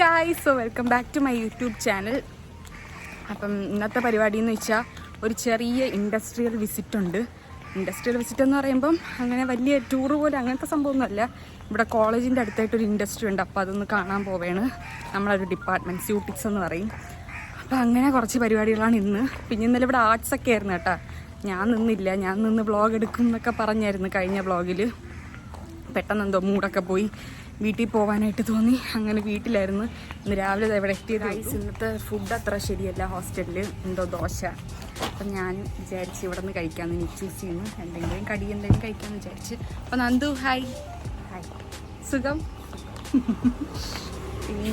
Guys so welcome back to my YouTube channel അപ്പം ഇന്നത്തെ പരിപാടി എന്ന് വെച്ചാൽ ഒരു ചെറിയ ഇൻഡസ്ട്രിയൽ വിസിറ്റ് ഉണ്ട്. ഇൻഡസ്ട്രിയൽ വിസിറ്റ് എന്ന് പറയുമ്പം അങ്ങനെ വലിയ ടൂർ പോലെ അങ്ങനത്തെ സംഭവമൊന്നുമല്ല. ഇവിടെ കോളേജിന്റെ അടുത്തായിട്ടൊരു ഇൻഡസ്ട്രി ഉണ്ട്. അപ്പോൾ അതൊന്ന് കാണാൻ പോവുകയാണ് നമ്മളൊരു ഡിപ്പാർട്ട്മെന്റ് സ്യൂട്ടിക്സ് എന്ന് പറയും. അപ്പോൾ അങ്ങനെ കുറച്ച് പരിപാടികളാണ് ഇന്ന്. പിന്നെ ഇന്നലെ ഇവിടെ ആർട്സ് ഒക്കെ ആയിരുന്നു കേട്ടോ. ഞാൻ നിന്നില്ല. ഞാൻ നിന്ന് വ്ളോഗ് എടുക്കും എന്നൊക്കെ പറഞ്ഞായിരുന്നു കഴിഞ്ഞ വ്ളോഗിൽ പെട്ടെന്ന് എന്തോ മൂടൊക്കെ പോയി. വീട്ടിൽ പോകാനായിട്ട് തോന്നി. അങ്ങനെ വീട്ടിലായിരുന്നു. ഇന്ന് രാവിലെ ഇവിടെ എത്തിയത് ഇന്നത്തെ ഫുഡ് അത്ര ശരിയല്ല. ഹോസ്റ്റലിൽ എന്തോ ദോശ. അപ്പം ഞാൻ വിചാരിച്ച് ഇവിടെ നിന്ന് കഴിക്കാമെന്ന് എനിക്ക് ചൂസ് ചെയ്യുന്നു. എന്തെങ്കിലും കടി എന്തെങ്കിലും കഴിക്കാമെന്ന് വിചാരിച്ച്. അപ്പം നന്ദു ഹായ് ഹായ് സുഖം? ഇനി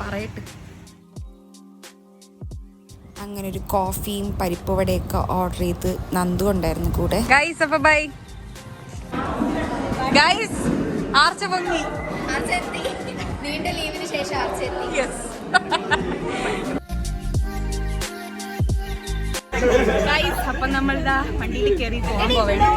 പറയട്ടെ. അങ്ങനെ ഒരു കോഫിയും പരിപ്പ് വടയൊക്കെ ഓർഡർ ചെയ്ത് നന്ദു ഉണ്ടായിരുന്നു കൂടെ. ഗൈസ് അപ്പൊ ബൈ ഗൈസ് ആർച്ച പൊങ്ങി. ആർച്ചെത്തി നീണ്ട ലീവിന് ശേഷം ആർച്ചെത്തി അപ്പൊ നമ്മളിതാ വണ്ടിയിൽ കയറി പോകാൻ പോവേണം.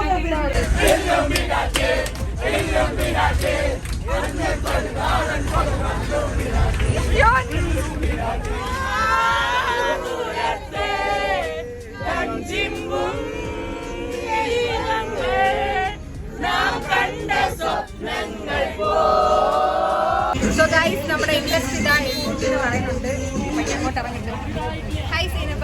ഇൻഡസ്ട്രി ഇതാ എന്ന് പറയുന്നുണ്ട്. ഞാൻ അങ്ങോട്ട് ഇറങ്ങിട്ട് ഹായ് സൈനബ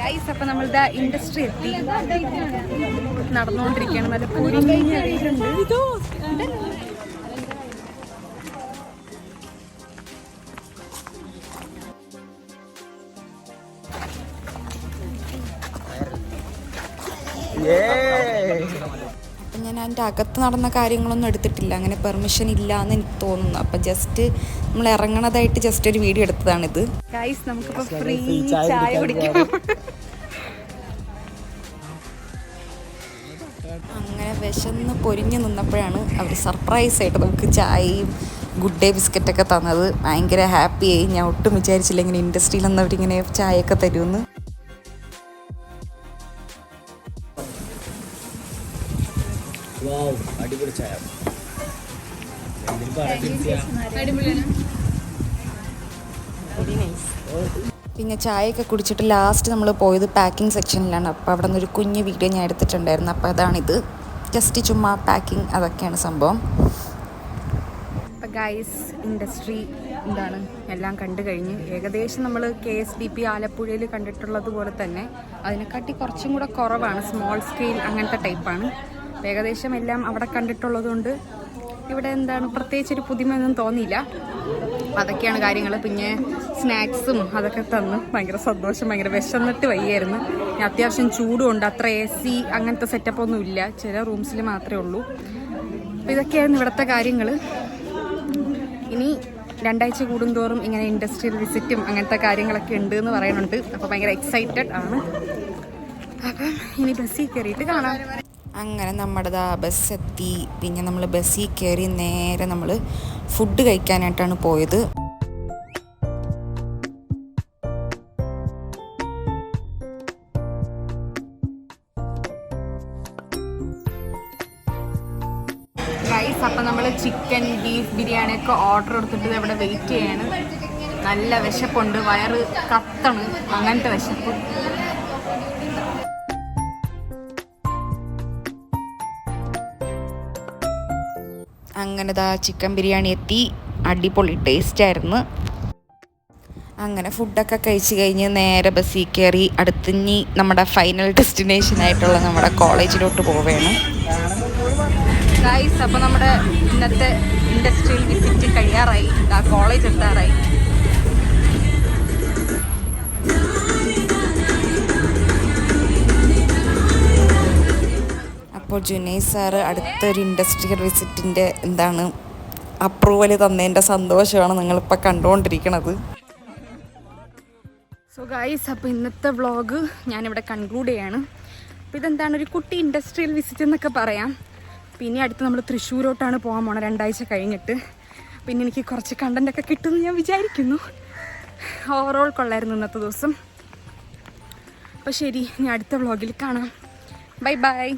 ഗൈസ് അപ്പൊ നമ്മളിതാ ഇൻഡസ്ട്രി എത്തി. നടന്നുകൊണ്ടിരിക്കുകയാണ്. നല്ല പൊരിഞ്ഞുണ്ട് അപ്പം ഞാൻ അതിന്റെ അകത്ത് നടന്ന കാര്യങ്ങളൊന്നും എടുത്തിട്ടില്ല. അങ്ങനെ പെർമിഷൻ ഇല്ല എന്ന് എനിക്ക് തോന്നുന്നു. അപ്പം ജസ്റ്റ് നമ്മൾ ഇറങ്ങണതായിട്ട് ജസ്റ്റ് ഒരു വീഡിയോ എടുത്തതാണിത്. ഗൈസ് ഫ്രീ ചായ കുടിക്കാം. അങ്ങനെ വിശന്ന് പൊരിഞ്ഞു നിന്നപ്പോഴാണ് അവർ സർപ്രൈസ് ആയിട്ട് നമുക്ക് ചായയും ഗുഡ് ഡേ ബിസ്ക്കറ്റൊക്കെ തന്നത്. ഭയങ്കര ഹാപ്പിയായി ഞാൻ ഒട്ടും വിചാരിച്ചില്ല ഇങ്ങനെ ഇൻഡസ്ട്രിയിൽ നിന്ന് അവരിങ്ങനെ ചായയൊക്കെ തരുമെന്ന്. അടിപൊളി ചായ. പിന്നെ ചായയൊക്കെ കുടിച്ചിട്ട് ലാസ്റ്റ് നമ്മൾ പോയത് പാക്കിംഗ് സെക്ഷനിലാണ് അപ്പോൾ അവിടെ നിന്നൊരു കുഞ്ഞ് വീഡിയോ ഞാൻ എടുത്തിട്ടുണ്ടായിരുന്നു. അപ്പോൾ അതാണിത്. ജസ്റ്റ് ചുമ്മാ പാക്കിംഗ് അതൊക്കെയാണ് സംഭവം. അപ്പം ഗൈസ് ഇൻഡസ്ട്രി എന്താണ്? എല്ലാം കണ്ടു കഴിഞ്ഞ്. ഏകദേശം നമ്മൾ കെ എസ് ഡി പി ആലപ്പുഴയിൽ കണ്ടിട്ടുള്ളത് പോലെ തന്നെ. അതിനെക്കാട്ടി കുറച്ചും കൂടെ കുറവാണ്. സ്മോൾ സ്കെയിൽ അങ്ങനത്തെ ടൈപ്പാണ് ഏകദേശം എല്ലാം അവിടെ കണ്ടിട്ടുള്ളത് കൊണ്ട് ഇവിടെ എന്താണ് പ്രത്യേകിച്ച് ഒരു പുതുമയൊന്നും തോന്നിയില്ല. അതൊക്കെയാണ് കാര്യങ്ങൾ. പിന്നെ സ്നാക്സും അതൊക്കെ തന്ന് ഭയങ്കര സന്തോഷം ഭയങ്കര വിശന്നിട്ട് വയ്യായിരുന്നു. അത്യാവശ്യം ചൂടുണ്ട് അത്ര എ സി അങ്ങനത്തെ സെറ്റപ്പ് ഒന്നും ഇല്ല. ചില റൂംസിൽ മാത്രമേ ഉള്ളൂ. അപ്പോൾ ഇതൊക്കെയായിരുന്നു ഇവിടുത്തെ കാര്യങ്ങൾ ഇനി രണ്ടാഴ്ച കൂടുന്തോറും ഇങ്ങനെ ഇൻഡസ്ട്രിയൽ വിസിറ്റും അങ്ങനത്തെ കാര്യങ്ങളൊക്കെ ഉണ്ട് എന്ന് പറയുന്നുണ്ട്. അപ്പോൾ ഭയങ്കര എക്സൈറ്റഡ് ആണ്. അപ്പം ഇനി ബസ്സിൽ കയറിയിട്ട് കാണാം. അങ്ങനെ നമ്മുടെ ദാ ബസ് എത്തി പിന്നെ നമ്മൾ ബസ്സിൽ കയറി നേരെ നമ്മൾ ഫുഡ് കഴിക്കാനായിട്ടാണ് പോയത്. റൈസ് അപ്പം നമ്മൾ ചിക്കൻ ബീഫ് ബിരിയാണി ഒക്കെ ഓർഡർ എടുത്തിട്ട് ഇവിടെ വെയിറ്റ് ചെയ്യാണ്. നല്ല വിശപ്പുണ്ട്. വയറ് കത്തണ്. അങ്ങനത്തെ വിശപ്പ്. അങ്ങനെ ദാ ചിക്കൻ ബിരിയാണി എത്തി. അടിപൊളി ടേസ്റ്റ് ആയിരുന്നു. അങ്ങനെ ഫുഡൊക്കെ കഴിച്ച് കഴിഞ്ഞ് നേരെ ബസ്സിൽ കയറി അടുത്തിഞ്ഞി നമ്മുടെ ഫൈനൽ ഡെസ്റ്റിനേഷൻ ആയിട്ടുള്ള നമ്മുടെ കോളേജിലോട്ട് പോവുകയാണ്. അപ്പോൾ നമ്മുടെ ഇന്നത്തെ ഇൻഡസ്ട്രിയൽ വിസിറ്റ് കഴിയാറായി. കോളേജ് എത്താറായി. അപ്പോൾ ജുനൈസ് സാറ് അടുത്തൊരു ഇൻഡസ്ട്രിയൽ വിസിറ്റിന്റെ എന്താണ് അപ്രൂവൽ തന്നതിന്റെ സന്തോഷമാണ് നിങ്ങളിപ്പോൾ കണ്ടുകൊണ്ടിരിക്കുന്നത് സോ ഗൈസ് അപ്പോൾ ഇന്നത്തെ വ്ളോഗ് ഞാനിവിടെ കൺക്ലൂഡ് ചെയ്യാണ്. അപ്പോൾ ഇതെന്താണ് ഒരു കുട്ടി ഇൻഡസ്ട്രിയൽ വിസിറ്റ് എന്നൊക്കെ പറയാം. പിന്നെ അടുത്ത് നമ്മൾ തൃശ്ശൂരോട്ടാണ് പോകാൻ പോണത് രണ്ടാഴ്ച കഴിഞ്ഞിട്ട്. പിന്നെ എനിക്ക് കുറച്ച് കണ്ടന്റൊക്കെ കിട്ടുമെന്ന് ഞാൻ വിചാരിക്കുന്നു. ഓവറോൾ കൊള്ളായിരുന്നു ഇന്നത്തെ ദിവസം. അപ്പോൾ ശരി ഇനി അടുത്ത വ്ളോഗിൽ കാണാം. Bye bye